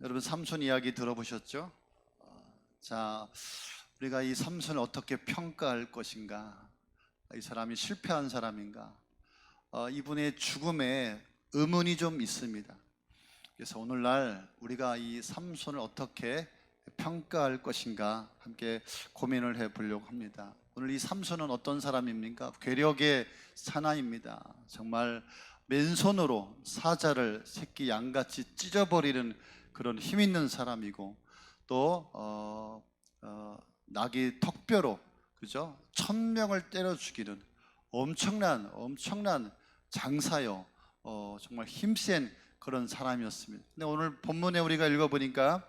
여러분 삼손 이야기 들어보셨죠? 어, 자, 우리가 이 삼손을 어떻게 평가할 것인가? 이 사람이 실패한 사람인가? 어, 이분의 죽음에 의문이 좀 있습니다. 그래서 오늘날 우리가 이 삼손을 어떻게 평가할 것인가 함께 고민을 해 보려고 합니다. 오늘 이 삼손은 어떤 사람입니까? 괴력의 사나입니다. 정말 맨손으로 사자를 새끼 양같이 찢어버리는 그런 힘 있는 사람이고 또 어, 어, 낙이 턱뼈로 그죠? 천 명을 때려 죽이는 엄청난 엄청난 장사요. 어, 정말 힘센 그런 사람이었습니다. 근데 오늘 본문에 우리가 읽어보니까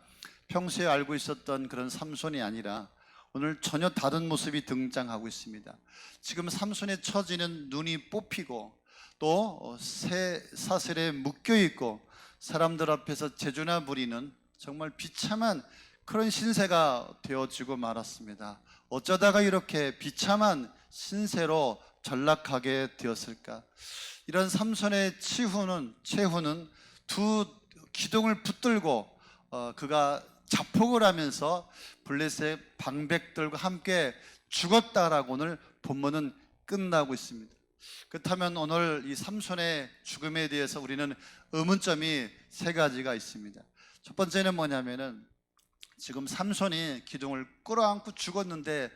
평소에 알고 있었던 그런 삼손이 아니라 오늘 전혀 다른 모습이 등장하고 있습니다. 지금 삼손의 처지는 눈이 뽑히고 또 어, 새 사슬에 묶여 있고 사람들 앞에서 재주나 부리는 정말 비참한 그런 신세가 되어지고 말았습니다. 어쩌다가 이렇게 비참한 신세로 전락하게 되었을까? 이런 삼손의 치후는 최후는 두 기둥을 붙들고 어, 그가 자폭을 하면서 블레셋 방백들과 함께 죽었다라고 오늘 본문은 끝나고 있습니다. 그렇다면 오늘 이 삼손의 죽음에 대해서 우리는 의문점이 세 가지가 있습니다. 첫 번째는 뭐냐면은 지금 삼손이 기둥을 끌어안고 죽었는데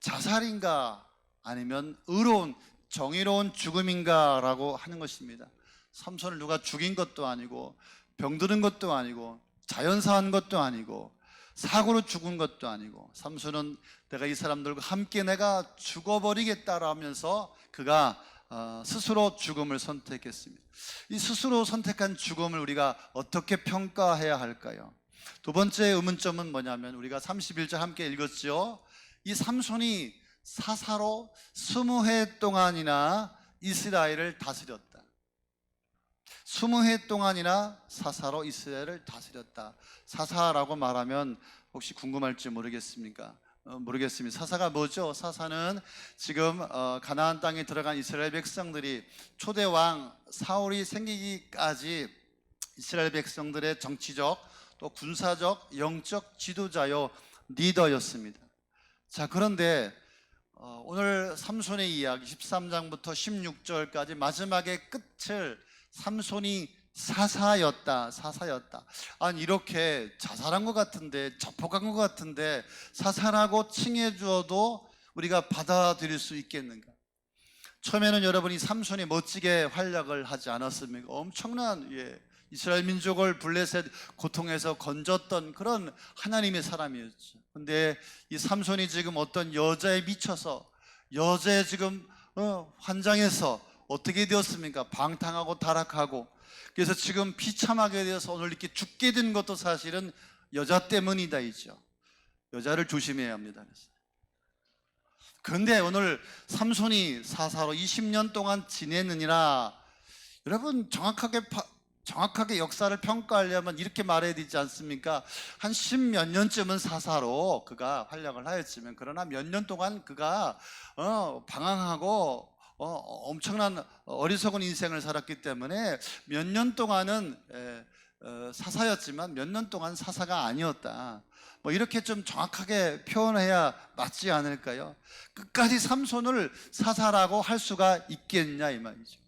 자살인가 아니면 의로운 정의로운 죽음인가라고 하는 것입니다. 삼손을 누가 죽인 것도 아니고 병드는 것도 아니고 자연사한 것도 아니고 사고로 죽은 것도 아니고 삼손은 내가 이 사람들과 함께 내가 죽어버리겠다라면서 그가 어, 스스로 죽음을 선택했습니다. 이 스스로 선택한 죽음을 우리가 어떻게 평가해야 할까요? 두 번째 의문점은 뭐냐면 우리가 31절 함께 읽었죠. 이 삼손이 사사로 스무 해 동안이나 이스라엘을 다스렸다. 스무 해 동안이나 사사로 이스라엘을 다스렸다. 사사라고 말하면 혹시 궁금할지 모르겠습니까? 어, 모르겠습니다. 사사가 뭐죠? 사사는 지금 어, 가나안 땅에 들어간 이스라엘 백성들이 초대 왕 사울이 생기기까지 이스라엘 백성들의 정치적 또 군사적 영적 지도자요 리더였습니다. 자 그런데 어, 오늘 삼손의 이야기 13장부터 16절까지 마지막의 끝을 삼손이 사사였다, 사사였다. 아니, 이렇게 자살한 것 같은데, 자폭한 것 같은데, 사사라고 칭해 주어도 우리가 받아들일 수 있겠는가? 처음에는 여러분이 삼손이 멋지게 활약을 하지 않았습니까? 엄청난, 예, 이스라엘 민족을 블레셋 고통에서 건졌던 그런 하나님의 사람이었죠. 근데 이 삼손이 지금 어떤 여자에 미쳐서, 여자에 지금, 어, 환장해서 어떻게 되었습니까? 방탕하고 타락하고, 그래서 지금 비참하게 되어서 오늘 이렇게 죽게 된 것도 사실은 여자 때문이다 이죠. 여자를 조심해야 합니다. 그런데 오늘 삼손이 사사로 20년 동안 지냈느니라 여러분 정확하게 파- 정확하게 역사를 평가하려면 이렇게 말해야 되지 않습니까? 한 십 몇 년쯤은 사사로 그가 활약을 하였지만 그러나 몇 년 동안 그가 어, 방황하고 어, 엄청난 어리석은 인생을 살았기 때문에 몇 년 동안은 에, 어, 사사였지만 몇 년 동안 사사가 아니었다. 뭐 이렇게 좀 정확하게 표현해야 맞지 않을까요? 끝까지 삼손을 사사라고 할 수가 있겠냐 이 말이죠.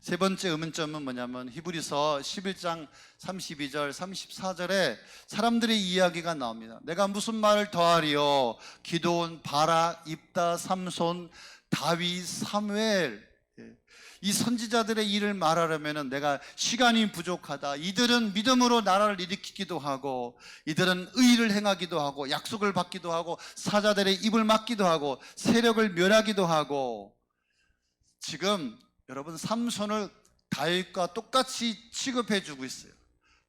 세 번째 의문점은 뭐냐면 히브리서 11장 32절 34절에 사람들의 이야기가 나옵니다. 내가 무슨 말을 더하리요? 기도온 바라 입다 삼손 다윗 사무엘 예. 이 선지자들의 일을 말하려면 내가 시간이 부족하다. 이들은 믿음으로 나라를 일으키기도 하고, 이들은 의를 행하기도 하고, 약속을 받기도 하고, 사자들의 입을 막기도 하고, 세력을 멸하기도 하고, 지금 여러분 삼손을 다윗과 똑같이 취급해주고 있어요.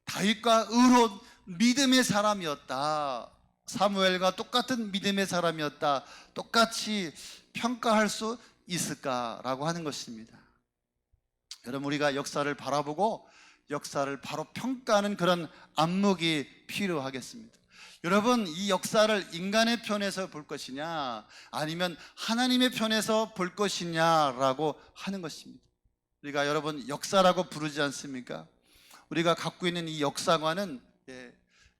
다윗과 의로운 믿음의 사람이었다. 사무엘과 똑같은 믿음의 사람이었다. 똑같이 평가할 수 있을까라고 하는 것입니다. 여러분 우리가 역사를 바라보고 역사를 바로 평가하는 그런 안목이 필요하겠습니다. 여러분 이 역사를 인간의 편에서 볼 것이냐 아니면 하나님의 편에서 볼 것이냐라고 하는 것입니다. 우리가 여러분 역사라고 부르지 않습니까? 우리가 갖고 있는 이 역사관은 예,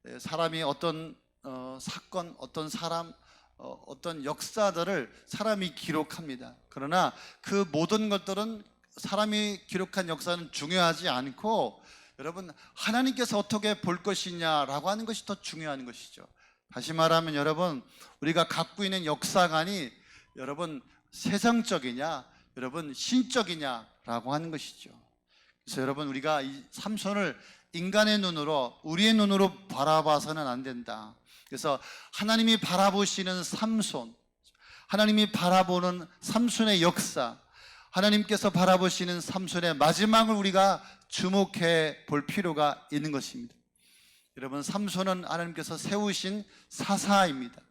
예, 사람이 어떤 어, 사건, 어떤 사람, 어, 어떤 역사들을 사람이 기록합니다. 그러나 그 모든 것들은 사람이 기록한 역사는 중요하지 않고 여러분 하나님께서 어떻게 볼 것이냐라고 하는 것이 더 중요한 것이죠. 다시 말하면 여러분 우리가 갖고 있는 역사관이 여러분 세상적이냐 여러분 신적이냐라고 하는 것이죠. 그래서 여러분 우리가 이 삼손을 인간의 눈으로 우리의 눈으로 바라봐서는 안 된다. 그래서 하나님이 바라보시는 삼손, 하나님이 바라보는 삼손의 역사, 하나님께서 바라보시는 삼손의 마지막을 우리가 주목해 볼 필요가 있는 것입니다. 여러분 삼손은 하나님께서 세우신 사사입니다.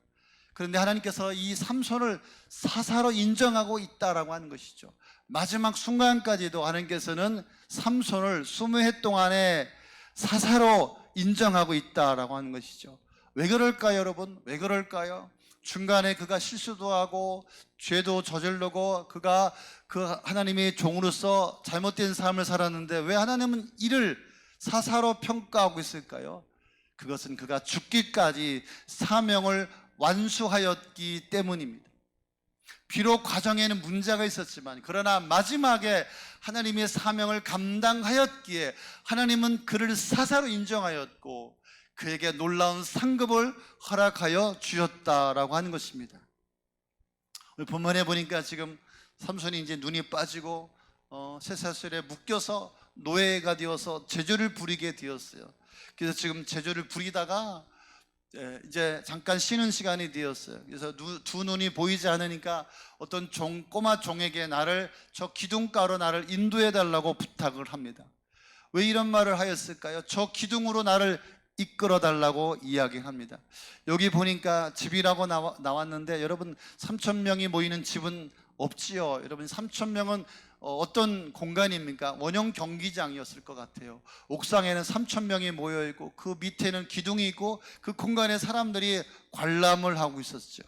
그런데 하나님께서 이 삼손을 사사로 인정하고 있다라고 하는 것이죠. 마지막 순간까지도 하나님께서는 삼손을 20해 동안에 사사로 인정하고 있다라고 하는 것이죠. 왜 그럴까요, 여러분? 왜 그럴까요? 중간에 그가 실수도 하고 죄도 저지르고 그가 그 하나님의 종으로서 잘못된 삶을 살았는데 왜 하나님은 이를 사사로 평가하고 있을까요? 그것은 그가 죽기까지 사명을 완수하였기 때문입니다. 비록 과정에는 문제가 있었지만 그러나 마지막에 하나님의 사명을 감당하였기에 하나님은 그를 사사로 인정하였고 그에게 놀라운 상급을 허락하여 주셨다라고 하는 것입니다. 오늘 본문에 보니까 지금 삼손이 이제 눈이 빠지고 어, 쇠사슬에 묶여서 노예가 되어서 제조를 부리게 되었어요. 그래서 지금 제조를 부리다가 예, 이제 잠깐 쉬는 시간이 되었어요. 그래서 누- 두 눈이 보이지 않으니까 어떤 종, 꼬마 종에게 나를 저 기둥가로 나를 인도해 달라고 부탁을 합니다. 왜 이런 말을 하였을까요? 저 기둥으로 나를 이끌어 달라고 이야기합니다. 여기 보니까 집이라고 나왔는데 여러분 3천 명이 모이는 집은 없지요. 여러분 3천 명은 어, 어떤 공간입니까? 원형 경기장이었을 것 같아요. 옥상에는 3천 명이 모여 있고 그 밑에는 기둥이 있고 그 공간에 사람들이 관람을 하고 있었죠.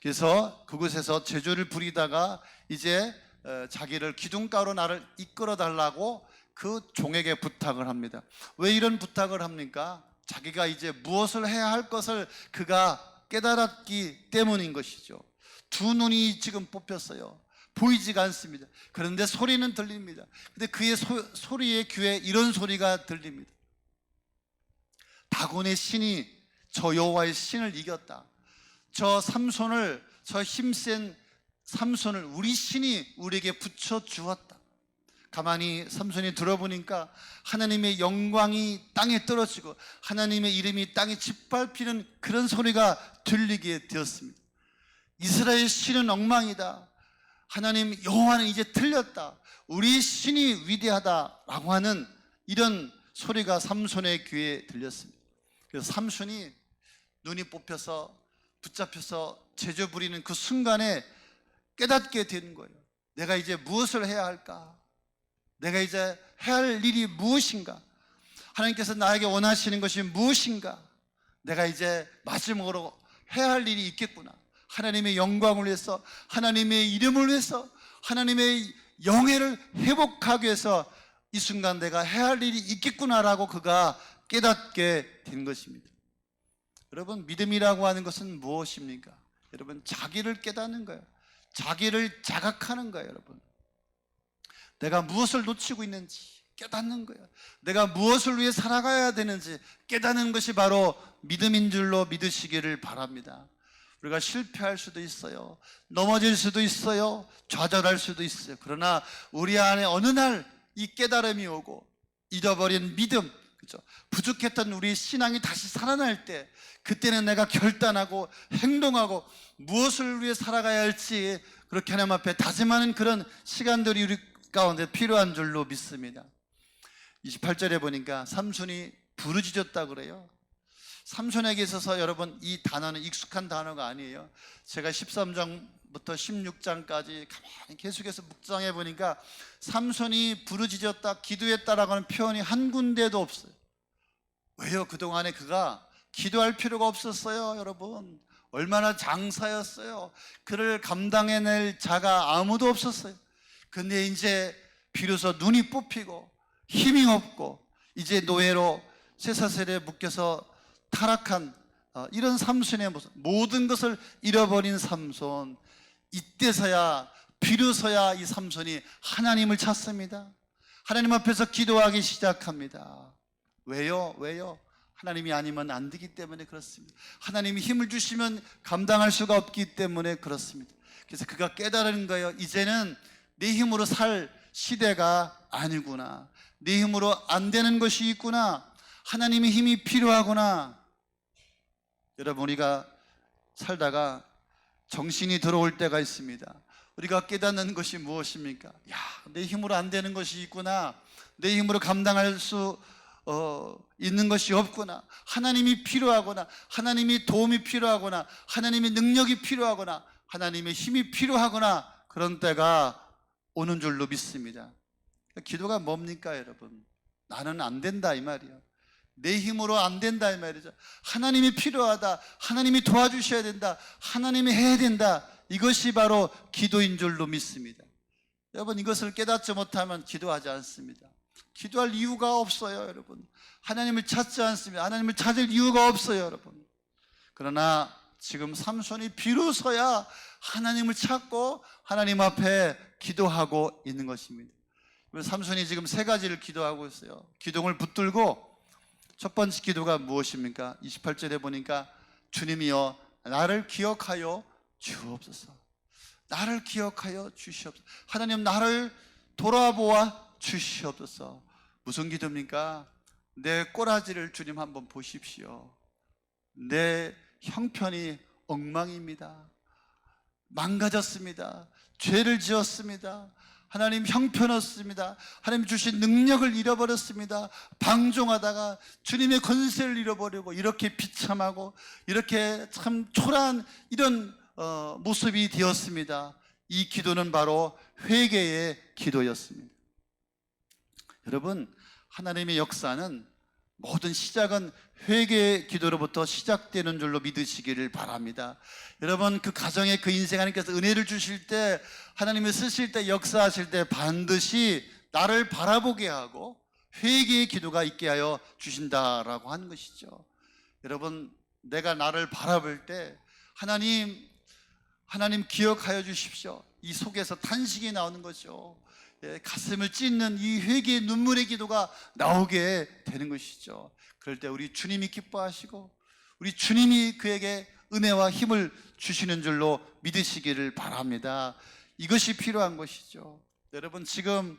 그래서 그곳에서 제조를 부리다가 이제 어, 자기를 기둥가로 나를 이끌어 달라고 그 종에게 부탁을 합니다. 왜 이런 부탁을 합니까? 자기가 이제 무엇을 해야 할 것을 그가 깨달았기 때문인 것이죠. 두 눈이 지금 뽑혔어요. 보이지가 않습니다. 그런데 소리는 들립니다. 근데 그의 소, 소리의 귀에 이런 소리가 들립니다. 다곤의 신이 저 여호와의 신을 이겼다. 저 삼손을 저 힘센 삼손을 우리 신이 우리에게 붙여 주었다. 가만히 삼손이 들어보니까 하나님의 영광이 땅에 떨어지고 하나님의 이름이 땅에 짓밟히는 그런 소리가 들리게 되었습니다. 이스라엘 신은 엉망이다. 하나님 여호와는 이제 틀렸다. 우리 신이 위대하다라고 하는 이런 소리가 삼손의 귀에 들렸습니다. 그래서 삼손이 눈이 뽑혀서 붙잡혀서 제조 부리는 그 순간에 깨닫게 되는 거예요. 내가 이제 무엇을 해야 할까? 내가 이제 해야 할 일이 무엇인가? 하나님께서 나에게 원하시는 것이 무엇인가? 내가 이제 마지막으로 해야 할 일이 있겠구나. 하나님의 영광을 위해서, 하나님의 이름을 위해서, 하나님의 영예를 회복하기 위해서 이 순간 내가 해야 할 일이 있겠구나라고 그가 깨닫게 된 것입니다. 여러분, 믿음이라고 하는 것은 무엇입니까? 여러분, 자기를 깨닫는 거예요. 자기를 자각하는 거예요, 여러분. 내가 무엇을 놓치고 있는지 깨닫는 거예요. 내가 무엇을 위해 살아가야 되는지 깨닫는 것이 바로 믿음인 줄로 믿으시기를 바랍니다. 우리가 실패할 수도 있어요. 넘어질 수도 있어요. 좌절할 수도 있어요. 그러나 우리 안에 어느 날 이 깨달음이 오고 잃어버린 믿음, 그죠? 부족했던 우리 신앙이 다시 살아날 때 그때는 내가 결단하고 행동하고 무엇을 위해 살아가야 할지 그렇게 하나님 앞에 다짐하는 그런 시간들이 우리 가운데 필요한 줄로 믿습니다. 28절에 보니까 삼손이 부르짖었다 그래요. 삼손에게 있어서 여러분 이 단어는 익숙한 단어가 아니에요. 제가 13장부터 16장까지 가만히 계속해서 묵상해 보니까 삼손이 부르짖었다, 기도했다라고 하는 표현이 한 군데도 없어요. 왜요? 그동안에 그가 기도할 필요가 없었어요, 여러분. 얼마나 장사였어요. 그를 감당해낼 자가 아무도 없었어요. 근데 이제 비로소 눈이 뽑히고 힘이 없고 이제 노예로 쇠사슬에 묶여서 타락한 어, 이런 삼손의 모습, 모든 것을 잃어버린 삼손. 이때서야 비로소야 이 삼손이 하나님을 찾습니다. 하나님 앞에서 기도하기 시작합니다. 왜요? 왜요? 하나님이 아니면 안 되기 때문에 그렇습니다. 하나님이 힘을 주시면 감당할 수가 없기 때문에 그렇습니다. 그래서 그가 깨달은 거예요. 이제는 내 힘으로 살 시대가 아니구나. 내 힘으로 안 되는 것이 있구나. 하나님의 힘이 필요하구나. 여러분, 우리가 살다가 정신이 들어올 때가 있습니다. 우리가 깨닫는 것이 무엇입니까? 야, 내 힘으로 안 되는 것이 있구나. 내 힘으로 감당할 수 어, 있는 것이 없구나. 하나님이 필요하거나, 하나님이 도움이 필요하거나, 하나님의 능력이 필요하거나, 하나님의 힘이 필요하거나, 그런 때가 오는 줄로 믿습니다. 기도가 뭡니까, 여러분? 나는 안 된다, 이 말이야. 내 힘으로 안 된다, 이 말이죠. 하나님이 필요하다. 하나님이 도와주셔야 된다. 하나님이 해야 된다. 이것이 바로 기도인 줄로 믿습니다. 여러분, 이것을 깨닫지 못하면 기도하지 않습니다. 기도할 이유가 없어요, 여러분. 하나님을 찾지 않습니다. 하나님을 찾을 이유가 없어요, 여러분. 그러나 지금 삼손이 비로소야 하나님을 찾고 하나님 앞에 기도하고 있는 것입니다. 삼손이 지금 세 가지를 기도하고 있어요. 기둥을 붙들고 첫 번째 기도가 무엇입니까? 28절에 보니까 주님이여 나를 기억하여 주옵소서. 나를 기억하여 주시옵소서. 하나님 나를 돌아보아 주시옵소서. 무슨 기도입니까? 내 꼬라지를 주님 한번 보십시오. 내 형편이 엉망입니다. 망가졌습니다. 죄를 지었습니다. 하나님 형편없습니다. 하나님 주신 능력을 잃어버렸습니다. 방종하다가 주님의 권세를 잃어버리고 이렇게 비참하고 이렇게 참 초라한 이런 어, 모습이 되었습니다. 이 기도는 바로 회개의 기도였습니다. 여러분, 하나님의 역사는 모든 시작은 회개의 기도로부터 시작되는 줄로 믿으시기를 바랍니다. 여러분, 그 가정에 그 인생 하나님께서 은혜를 주실 때, 하나님을 쓰실 때, 역사하실 때 반드시 나를 바라보게 하고 회개의 기도가 있게 하여 주신다라고 하는 것이죠. 여러분, 내가 나를 바라볼 때, 하나님, 하나님 기억하여 주십시오. 이 속에서 탄식이 나오는 거죠. 예, 가슴을 찢는 이 회개의 눈물의 기도가 나오게 되는 것이죠. 그럴 때 우리 주님이 기뻐하시고 우리 주님이 그에게 은혜와 힘을 주시는 줄로 믿으시기를 바랍니다. 이것이 필요한 것이죠. 여러분 지금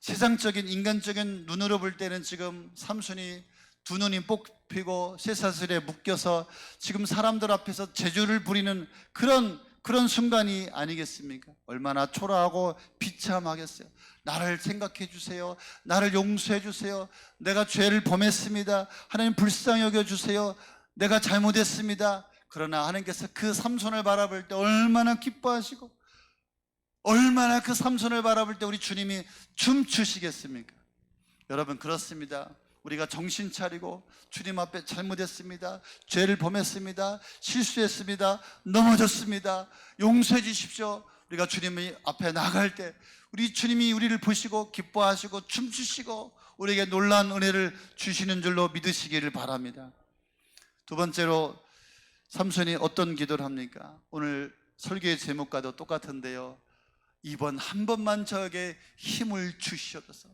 세상적인 인간적인 눈으로 볼 때는 지금 삼손이 두 눈이 뽑히고 쇠사슬에 묶여서 지금 사람들 앞에서 제주를 부리는 그런 그런 순간이 아니겠습니까? 얼마나 초라하고 비참하겠어요. 나를 생각해 주세요. 나를 용서해 주세요. 내가 죄를 범했습니다. 하나님 불쌍히 여겨 주세요. 내가 잘못했습니다. 그러나 하나님께서 그 삼손을 바라볼 때 얼마나 기뻐하시고 얼마나 그 삼손을 바라볼 때 우리 주님이 춤추시겠습니까? 여러분 그렇습니다. 우리가 정신 차리고 주님 앞에 잘못했습니다. 죄를 범했습니다. 실수했습니다. 넘어졌습니다. 용서해 주십시오. 우리가 주님 앞에 나갈 때 우리 주님이 우리를 보시고 기뻐하시고 춤추시고 우리에게 놀라운 은혜를 주시는 줄로 믿으시기를 바랍니다. 두 번째로 삼손이 어떤 기도를 합니까? 오늘 설교의 제목과도 똑같은데요. 이번 한 번만 저에게 힘을 주시옵소서.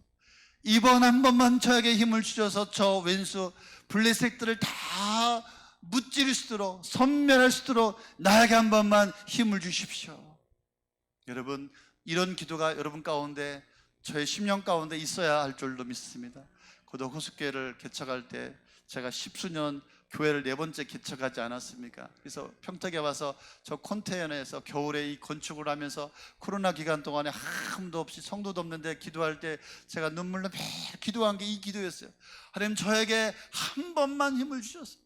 이번 한 번만 저에게 힘을 주셔서 저 왼수 블레색들을 다 무찌를 수도록 선멸할 수 있도록 나에게 한 번만 힘을 주십시오. 여러분 이런 기도가 여러분 가운데 저의 심령 가운데 있어야 할 줄로 믿습니다. 고도 호수교회를 개척할 때 제가 십수년 교회를 네 번째 개척하지 않았습니까? 그래서 평택에 와서 저 컨테이너에서 겨울에 이 건축을 하면서 코로나 기간 동안에 아무도 없이 성도도 없는데 기도할 때 제가 눈물로 매일 기도한 게 이 기도였어요. 하나님 저에게 한 번만 힘을 주셨어요.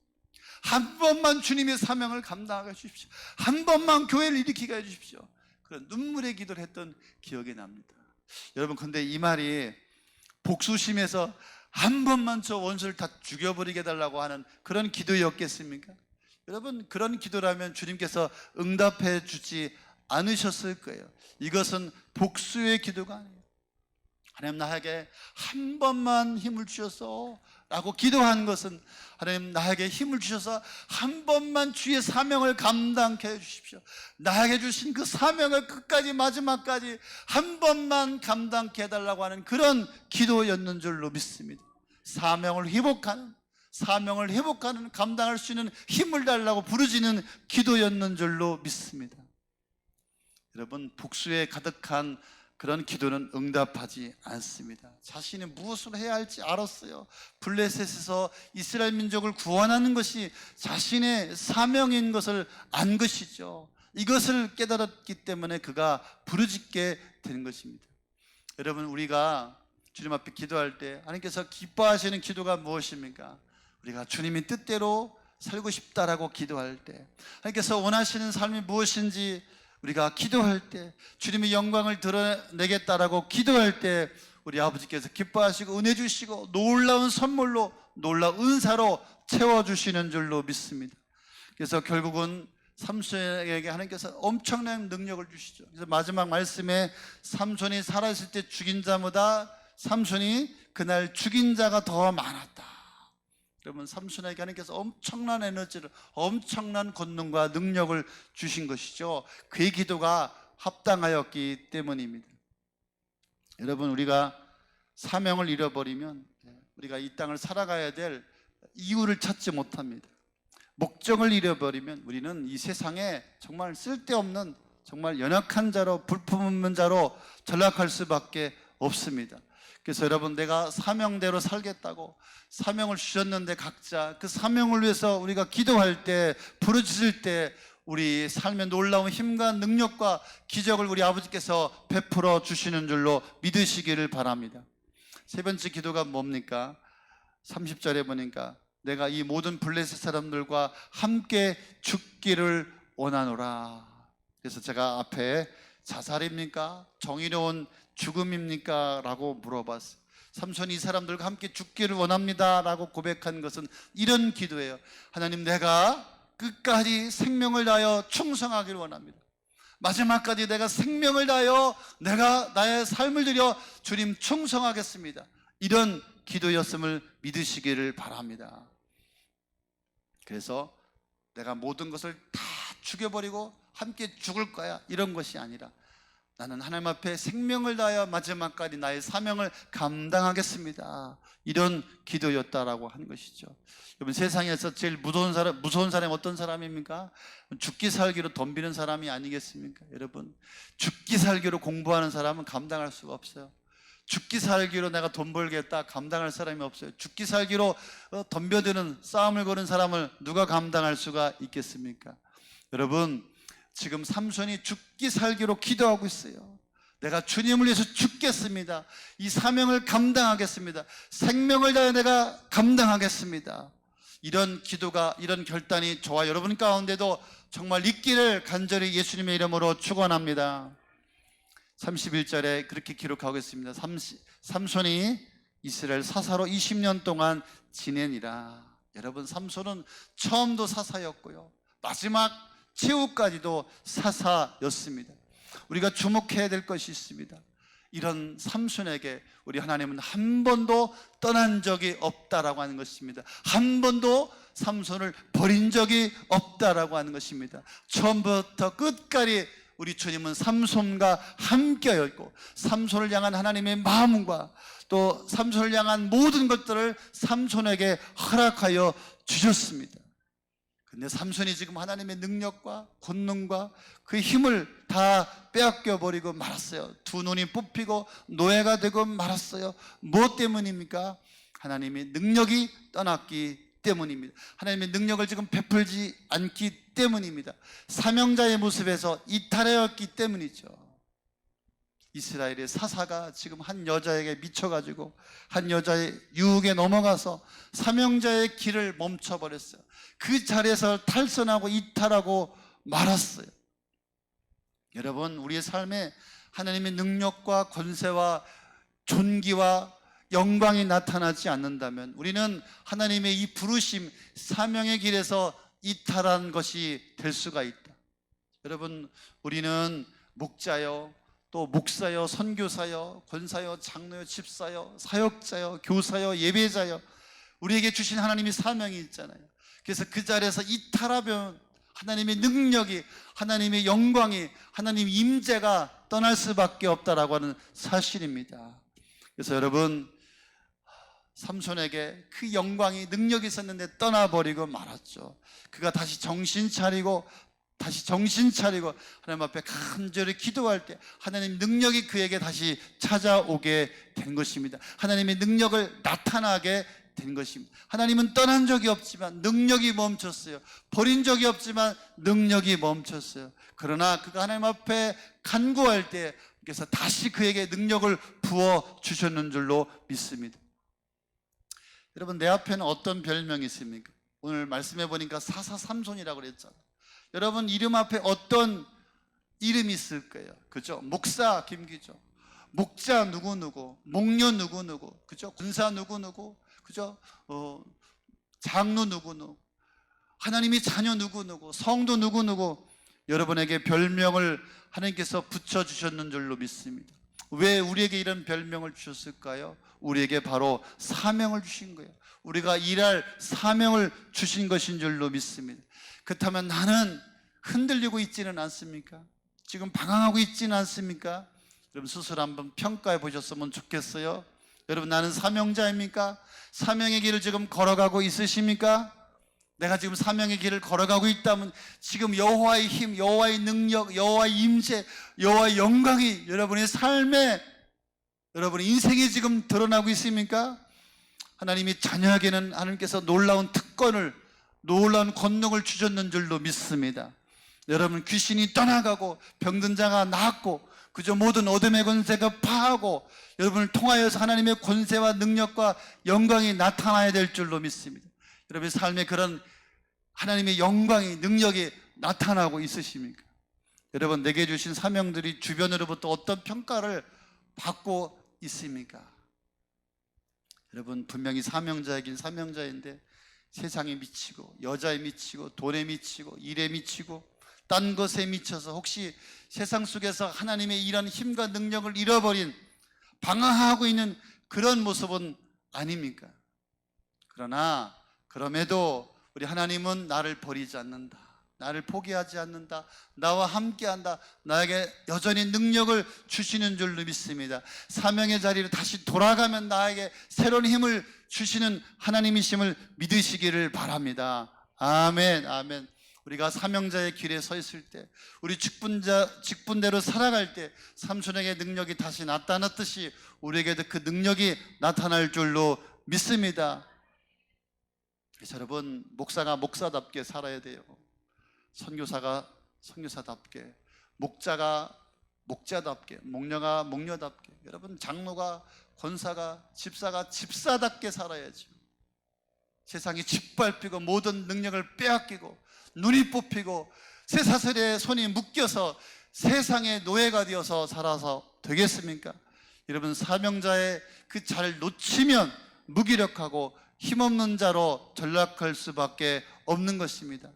한 번만 주님의 사명을 감당하게 해주십시오. 한 번만 교회를 일으키게 해주십시오. 그런 눈물의 기도를 했던 기억이 납니다. 여러분, 근데 이 말이 복수심에서 한 번만 저 원수를 다 죽여버리게 달라고 하는 그런 기도였겠습니까? 여러분, 그런 기도라면 주님께서 응답해 주지 않으셨을 거예요. 이것은 복수의 기도가 아니에요. 하나님 나에게 한 번만 힘을 주셔서 라고 기도한 것은 하나님 나에게 힘을 주셔서 한 번만 주의 사명을 감당케 해 주십시오. 나에게 주신 그 사명을 끝까지 마지막까지 한 번만 감당케 해달라고 하는 그런 기도였는 줄로 믿습니다. 사명을 회복하는 사명을 회복하는 감당할 수 있는 힘을 달라고 부르짖는 기도였는 줄로 믿습니다. 여러분 복수에 가득한 그런 기도는 응답하지 않습니다. 자신이 무엇을 해야 할지 알았어요. 블레셋에서 이스라엘 민족을 구원하는 것이 자신의 사명인 것을 안 것이죠. 이것을 깨달았기 때문에 그가 부르짖게 된 것입니다. 여러분 우리가 주님 앞에 기도할 때 하나님께서 기뻐하시는 기도가 무엇입니까? 우리가 주님의 뜻대로 살고 싶다라고 기도할 때 하나님께서 원하시는 삶이 무엇인지 우리가 기도할 때 주님의 영광을 드러내겠다라고 기도할 때 우리 아버지께서 기뻐하시고 은혜 주시고 놀라운 선물로 놀라운 은사로 채워 주시는 줄로 믿습니다. 그래서 결국은 삼손에게 하나님께서 엄청난 능력을 주시죠. 그래서 마지막 말씀에 삼손이 살아있을 때 죽인 자보다 삼손이 그날 죽인 자가 더 많았다. 여러분 삼손에게 하나님께서 엄청난 에너지를 엄청난 권능과 능력을 주신 것이죠. 그의 기도가 합당하였기 때문입니다. 여러분 우리가 사명을 잃어버리면 우리가 이 땅을 살아가야 될 이유를 찾지 못합니다. 목적을 잃어버리면 우리는 이 세상에 정말 쓸데없는 정말 연약한 자로 불품 없는 자로 전락할 수밖에 없습니다. 그래서 여러분 내가 사명대로 살겠다고 사명을 주셨는데 각자 그 사명을 위해서 우리가 기도할 때 부르짖을 때 우리 삶의 놀라운 힘과 능력과 기적을 우리 아버지께서 베풀어 주시는 줄로 믿으시기를 바랍니다. 세 번째 기도가 뭡니까? 30절에 보니까 내가 이 모든 블레셋 사람들과 함께 죽기를 원하노라. 그래서 제가 앞에 자살입니까? 정의로운 죽음입니까? 라고 물어봤어요. 삼손이 이 사람들과 함께 죽기를 원합니다. 라고 고백한 것은 이런 기도예요. 하나님, 내가 끝까지 생명을 다하여 충성하기를 원합니다. 마지막까지 내가 생명을 다하여 내가 나의 삶을 들여 주님 충성하겠습니다. 이런 기도였음을 믿으시기를 바랍니다. 그래서 내가 모든 것을 다 죽여버리고 함께 죽을 거야. 이런 것이 아니라 나는 하나님 앞에 생명을 다하여 마지막까지 나의 사명을 감당하겠습니다. 이런 기도였다라고 하는 것이죠. 여러분 세상에서 제일 무서운 사람, 무서운 사람이 어떤 사람입니까? 죽기 살기로 덤비는 사람이 아니겠습니까? 여러분 죽기 살기로 공부하는 사람은 감당할 수가 없어요. 죽기 살기로 내가 돈 벌겠다 감당할 사람이 없어요. 죽기 살기로 어, 덤벼드는 싸움을 거는 사람을 누가 감당할 수가 있겠습니까? 여러분 지금 삼손이 죽기 살기로 기도하고 있어요. 내가 주님을 위해서 죽겠습니다. 이 사명을 감당하겠습니다. 생명을 다해 내가 감당하겠습니다. 이런 기도가 이런 결단이 저와 여러분 가운데도 정말 있기를 간절히 예수님의 이름으로 축원합니다. 31절에 그렇게 기록하고 있습니다. 삼손이 이스라엘 사사로 20년 동안 지내니라. 여러분 삼손은 처음도 사사였고요. 마지막 최후까지도 사사였습니다. 우리가 주목해야 될 것이 있습니다. 이런 삼손에게 우리 하나님은 한 번도 떠난 적이 없다라고 하는 것입니다. 한 번도 삼손을 버린 적이 없다라고 하는 것입니다. 처음부터 끝까지 우리 주님은 삼손과 함께였고 삼손을 향한 하나님의 마음과 또 삼손을 향한 모든 것들을 삼손에게 허락하여 주셨습니다. 근데 삼손이 지금 하나님의 능력과 권능과 그 힘을 다 빼앗겨 버리고 말았어요. 두 눈이 뽑히고 노예가 되고 말았어요. 무엇 때문입니까? 하나님의 능력이 떠났기 때문입니다. 하나님의 능력을 지금 베풀지 않기 때문입니다. 사명자의 모습에서 이탈하였기 때문이죠. 이스라엘의 사사가 지금 한 여자에게 미쳐가지고 한 여자의 유혹에 넘어가서 사명자의 길을 멈춰버렸어요. 그 자리에서 탈선하고 이탈하고 말았어요. 여러분, 우리의 삶에 하나님의 능력과 권세와 존귀와 영광이 나타나지 않는다면 우리는 하나님의 이 부르심, 사명의 길에서 이탈한 것이 될 수가 있다. 여러분, 우리는 목자요, 또 목사요, 선교사요, 권사요, 장로요, 집사요, 사역자요, 교사요, 예배자요, 우리에게 주신 하나님이 사명이 있잖아요. 그래서 그 자리에서 이탈하면 하나님의 능력이 하나님의 영광이 하나님 임재가 떠날 수밖에 없다라고 하는 사실입니다. 그래서 여러분 삼손에게 그 영광이 능력이 있었는데 떠나버리고 말았죠. 그가 다시 정신 차리고 다시 정신 차리고 하나님 앞에 간절히 기도할 때 하나님 능력이 그에게 다시 찾아오게 된 것입니다. 하나님의 능력을 나타나게 된 것입니다. 하나님은 떠난 적이 없지만 능력이 멈췄어요. 버린 적이 없지만 능력이 멈췄어요. 그러나 그가 하나님 앞에 간구할 때 그래서 다시 그에게 능력을 부어 주셨는 줄로 믿습니다. 여러분 내 앞에는 어떤 별명이 있습니까? 오늘 말씀해 보니까 사사삼손이라고 그랬잖아요. 여러분 이름 앞에 어떤 이름이 있을 거예요. 그죠? 목사 김기조, 목자 누구 누구, 목녀 누구 누구, 그죠? 군사 누구 누구, 그죠? 어, 장로 누구 누구, 하나님이 자녀 누구 누구, 성도 누구 누구, 여러분에게 별명을 하나님께서 붙여 주셨는 줄로 믿습니다. 왜 우리에게 이런 별명을 주셨을까요? 우리에게 바로 사명을 주신 거예요. 우리가 일할 사명을 주신 것인 줄로 믿습니다. 그렇다면 나는 흔들리고 있지는 않습니까? 지금 방황하고 있지는 않습니까? 여러분 스스로 한번 평가해 보셨으면 좋겠어요. 여러분 나는 사명자입니까? 사명의 길을 지금 걸어가고 있으십니까? 내가 지금 사명의 길을 걸어가고 있다면 지금 여호와의 힘, 여호와의 능력, 여호와의 임재, 여호와의 영광이 여러분의 삶에 여러분의 인생에 지금 드러나고 있습니까? 하나님이 자녀에게는 하나님께서 놀라운 특권을 놀라운 권능을 주셨는 줄로 믿습니다. 여러분 귀신이 떠나가고 병든 자가 낫고 그저 모든 어둠의 권세가 파하고 여러분을 통하여서 하나님의 권세와 능력과 영광이 나타나야 될 줄로 믿습니다. 여러분의 삶에 그런 하나님의 영광이 능력이 나타나고 있으십니까? 여러분 내게 주신 사명들이 주변으로부터 어떤 평가를 받고 있습니까? 여러분 분명히 사명자이긴 사명자인데 세상에 미치고 여자에 미치고 돈에 미치고 일에 미치고 딴 것에 미쳐서 혹시 세상 속에서 하나님의 이런 힘과 능력을 잃어버린 방황하고 있는 그런 모습은 아닙니까? 그러나 그럼에도 우리 하나님은 나를 버리지 않는다. 나를 포기하지 않는다. 나와 함께한다. 나에게 여전히 능력을 주시는 줄로 믿습니다. 사명의 자리로 다시 돌아가면 나에게 새로운 힘을 주시는 하나님이심을 믿으시기를 바랍니다. 아멘, 아멘. 우리가 사명자의 길에 서 있을 때, 우리 직분자, 직분대로 살아갈 때, 삼손에게 능력이 다시 나타났듯이 우리에게도 그 능력이 나타날 줄로 믿습니다. 여러분, 목사가 목사답게 살아야 돼요. 선교사가 선교사답게, 목자가 목자답게, 목녀가 목녀답게, 여러분 장로가 권사가 집사가 집사답게 살아야죠. 세상이 짓밟히고 모든 능력을 빼앗기고 눈이 뽑히고 쇠사슬에 손이 묶여서 세상의 노예가 되어서 살아서 되겠습니까? 여러분 사명자의 그 자를 놓치면 무기력하고 힘없는 자로 전락할 수밖에 없는 것입니다.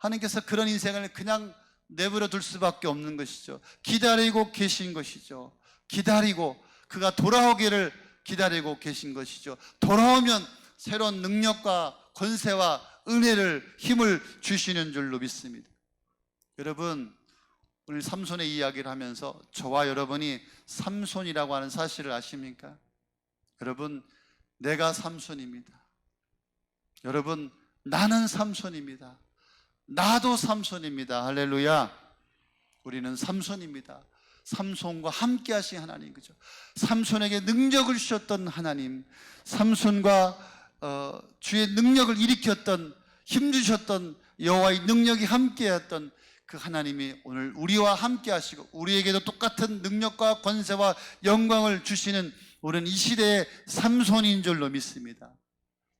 하나님께서 그런 인생을 그냥 내버려 둘 수밖에 없는 것이죠. 기다리고 계신 것이죠. 기다리고 그가 돌아오기를 기다리고 계신 것이죠. 돌아오면 새로운 능력과 권세와 은혜를 힘을 주시는 줄로 믿습니다. 여러분 오늘 삼손의 이야기를 하면서 저와 여러분이 삼손이라고 하는 사실을 아십니까? 여러분 내가 삼손입니다. 여러분 나는 삼손입니다. 나도 삼손입니다. 할렐루야. 우리는 삼손입니다. 삼손과 함께 하신 하나님 그죠? 삼손에게 능력을 주셨던 하나님, 삼손과 어, 주의 능력을 일으켰던 힘 주셨던 여호와의 능력이 함께했던 그 하나님이 오늘 우리와 함께 하시고 우리에게도 똑같은 능력과 권세와 영광을 주시는 우리는 이 시대의 삼손인 줄로 믿습니다.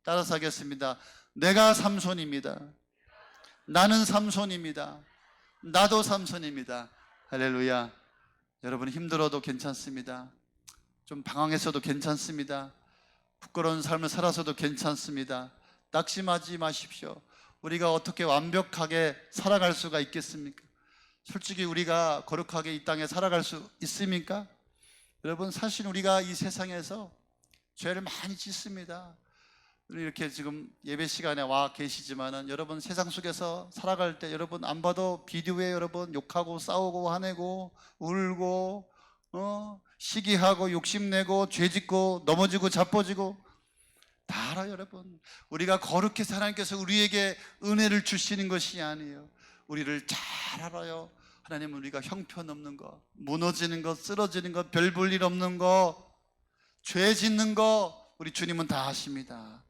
따라서 하겠습니다. 내가 삼손입니다. 나는 삼손입니다. 나도 삼손입니다. 할렐루야. 여러분 힘들어도 괜찮습니다. 좀 방황해서도 괜찮습니다. 부끄러운 삶을 살아서도 괜찮습니다. 낙심하지 마십시오. 우리가 어떻게 완벽하게 살아갈 수가 있겠습니까? 솔직히 우리가 거룩하게 이 땅에 살아갈 수 있습니까? 여러분 사실 우리가 이 세상에서 죄를 많이 짓습니다. 이렇게 지금 예배 시간에 와 계시지만은 여러분 세상 속에서 살아갈 때 여러분 안 봐도 비디오에 여러분 욕하고 싸우고 화내고 울고 어? 시기하고 욕심내고 죄짓고 넘어지고 자빠지고 다 알아요 여러분. 우리가 거룩해서 하나님께서 우리에게 은혜를 주시는 것이 아니에요. 우리를 잘 알아요. 하나님은 우리가 형편없는 거 무너지는 거 쓰러지는 거 별 볼 일 없는 거 죄 짓는 거 우리 주님은 다 아십니다.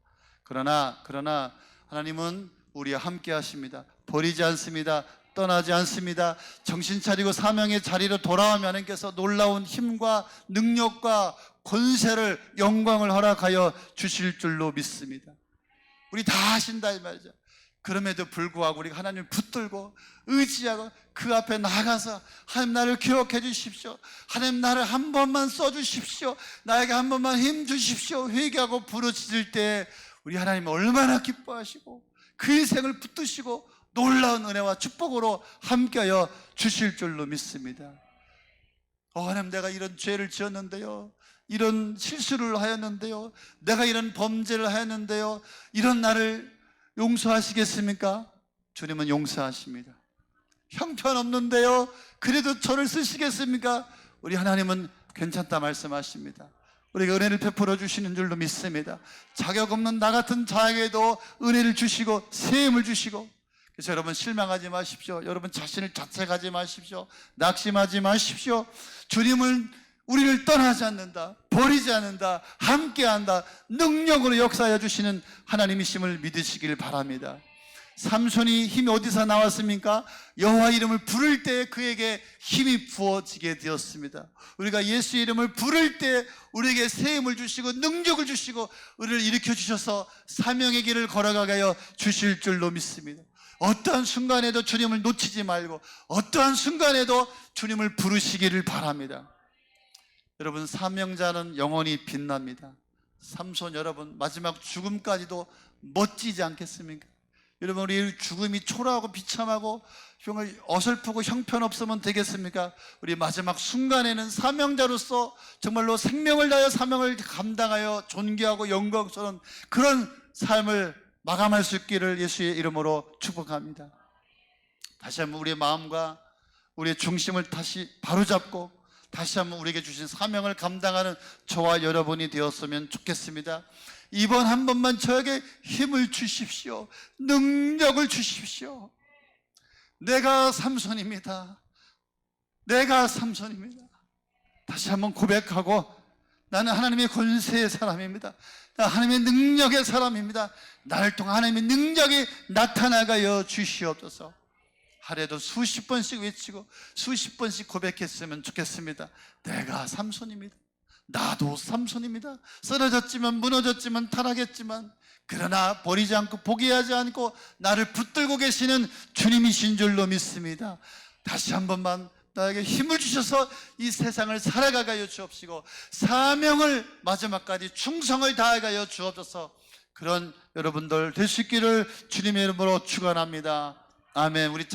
그러나 그러나 하나님은 우리와 함께 하십니다. 버리지 않습니다. 떠나지 않습니다. 정신 차리고 사명의 자리로 돌아오면 하나님께서 놀라운 힘과 능력과 권세를 영광을 허락하여 주실 줄로 믿습니다. 우리 다 하신다 이 말이죠. 그럼에도 불구하고 우리가 하나님을 붙들고 의지하고 그 앞에 나가서 하나님 나를 기억해 주십시오. 하나님 나를 한 번만 써 주십시오. 나에게 한 번만 힘 주십시오. 회개하고 부르짖을 때 우리 하나님 얼마나 기뻐하시고 그 인생을 붙드시고 놀라운 은혜와 축복으로 함께하여 주실 줄로 믿습니다. 어, 하나님 내가 이런 죄를 지었는데요. 이런 실수를 하였는데요. 내가 이런 범죄를 하였는데요. 이런 나를 용서하시겠습니까? 주님은 용서하십니다. 형편없는데요. 그래도 저를 쓰시겠습니까? 우리 하나님은 괜찮다 말씀하십니다. 우리가 은혜를 베풀어 주시는 줄로 믿습니다. 자격 없는 나 같은 자에게도 은혜를 주시고 세임을 주시고 그래서 여러분 실망하지 마십시오. 여러분 자신을 자책하지 마십시오. 낙심하지 마십시오. 주님은 우리를 떠나지 않는다. 버리지 않는다. 함께한다. 능력으로 역사하여 주시는 하나님이심을 믿으시길 바랍니다. 삼손이 힘이 어디서 나왔습니까? 여호와 이름을 부를 때 그에게 힘이 부어지게 되었습니다. 우리가 예수 이름을 부를 때 우리에게 새 힘을 주시고 능력을 주시고 우리를 일으켜 주셔서 사명의 길을 걸어가게 하여 주실 줄로 믿습니다. 어떠한 순간에도 주님을 놓치지 말고 어떠한 순간에도 주님을 부르시기를 바랍니다. 여러분 사명자는 영원히 빛납니다. 삼손 여러분 마지막 죽음까지도 멋지지 않겠습니까? 여러분 우리 죽음이 초라하고 비참하고 정말 어설프고 형편없으면 되겠습니까? 우리 마지막 순간에는 사명자로서 정말로 생명을 다하여 사명을 감당하여 존귀하고 영광스러운 그런 삶을 마감할 수 있기를 예수의 이름으로 축복합니다. 다시 한번 우리의 마음과 우리의 중심을 다시 바로잡고 다시 한번 우리에게 주신 사명을 감당하는 저와 여러분이 되었으면 좋겠습니다. 이번 한 번만 저에게 힘을 주십시오. 능력을 주십시오. 내가 삼손입니다. 내가 삼손입니다. 다시 한번 고백하고 나는 하나님의 권세의 사람입니다. 나 하나님의 능력의 사람입니다. 나를 통한 하나님의 능력이 나타나가여 주시옵소서. 하루에도 수십 번씩 외치고 수십 번씩 고백했으면 좋겠습니다. 내가 삼손입니다. 나도 삼손입니다. 쓰러졌지만 무너졌지만 타락했지만 그러나 버리지 않고 포기하지 않고 나를 붙들고 계시는 주님이신 줄로 믿습니다. 다시 한 번만 나에게 힘을 주셔서 이 세상을 살아가게 하여 주옵시고 사명을 마지막까지 충성을 다하게 하여 주옵소서 그런 여러분들 있기를 주님의 이름으로 축원합니다. 아멘. 우리